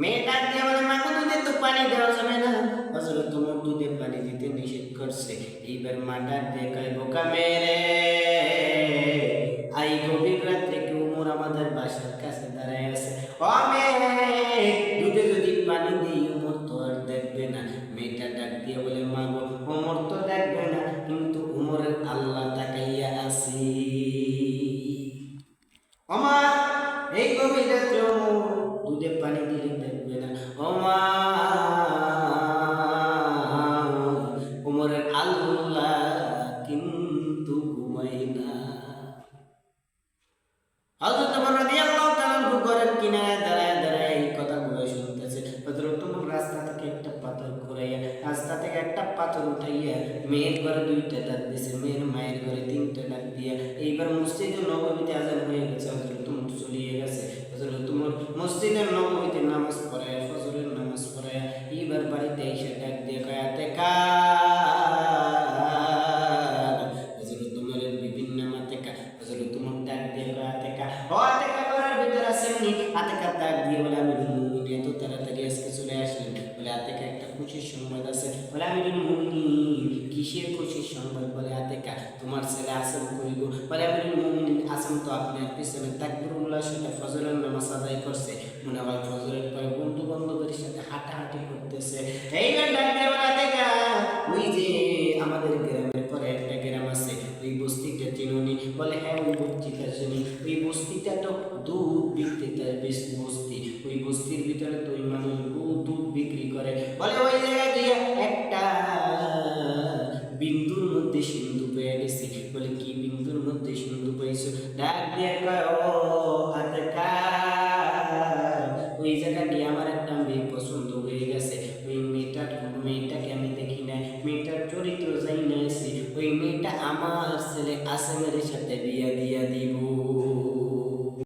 মেয়ে ডাক দিয়ে বলে মা তো পানি দেওয়া যাবে না। তোমার পানি দিতে নিষেধ করছে। এইবার দিয়ে কয় বোকা আই গভীর আমাদের বাসার কাছে দাঁড়ায় আছে। ও মেয়ে, দুধে যদি পানি দিই তো আর দেখবে না। মেয়েটা ডাক দিয়ে বলে মা গো তো দেখবে না, কিন্তু উমরের আল্লাহ তাকাইয়া আসি ওমা হযরত ওমর রাদিয়াল্লাহু তাআলা ঘরের কিনারে দাঁড়ায় দাঁড়ায় এই কথাগুলো শুনতেছে। হযরত ওমর রাস্তা থেকে একটা পাথর ঘুরাইয়া, রাস্তা থেকে একটা পাথর উঠাইয়া মেয়ের ঘরে দুইটা ডাক দিয়েছে মেয়ের মায়ের ঘরে তিনটা ডাক দিয়া। এইবার মসজিদে নবমীতে আজান হয়ে গেছে, হযরত ওমর চলিয়ে গেছে। হযরত ওমর মসজিদের নবমীতে নামাজ পড়ায়, ফজরের নামাজ পড়ায়, এইবার বাড়িতে এসে ডাক দিয়ে কয়, আতে হযরত ওমরের বিভিন্ন মাতেকা হযরত ওমর ডাক দিয়ে কয় আসেননি আতেকা ডাক দিয়ে বলে, আমি মুমিন এত তাড়াতাড়ি আজকে চলে আসলেন বলে আতেকা একটা খুশির সংবাদ আছে। বলে, আমি মুমিন কিসের খুশির সংবাদ? বলে আতেকা তোমার ছেলে আসেন কইব বলে, আমি মুমিন আসেন তো আপনার পিছনে তাকবীরুল্লাহ সাথে ফজরের নামাজ আদায় করছে। মনে হয় ফজরের পরে বন্ধু বান্ধবের সাথে হাঁটাহাঁটি করতেছে। এইবার ডাক দিয়ে বলে আতেকা ওই যে আমাদের গ্রামের পরে বলে হ্যাঁ ওই বস্তিটা চিনি ওই বস্তিটা তো দুধ বিক্রি তার বেশ বস্তি ওই বস্তির ভিতরে তো ওই মানুষ দুধ বিক্রি করে। বলে, ওই জায়গায় দিয়ে একটা বিন্দুর মধ্যে সিন্ধু পেয়ে গেছি। বলে, কি বিন্দুর মধ্যে সিন্ধু ডাক দিয়ে কয়, ও ওই আমার একটা মেয়ে পছন্দ হয়ে গেছে। ওই মেয়েটার, মেয়েটাকে আমি দেখি না মেয়েটার চরিত্র যাই মেয়েটা আমার ছেলে আসেমের সাথে বিয়া দিয়া দিব।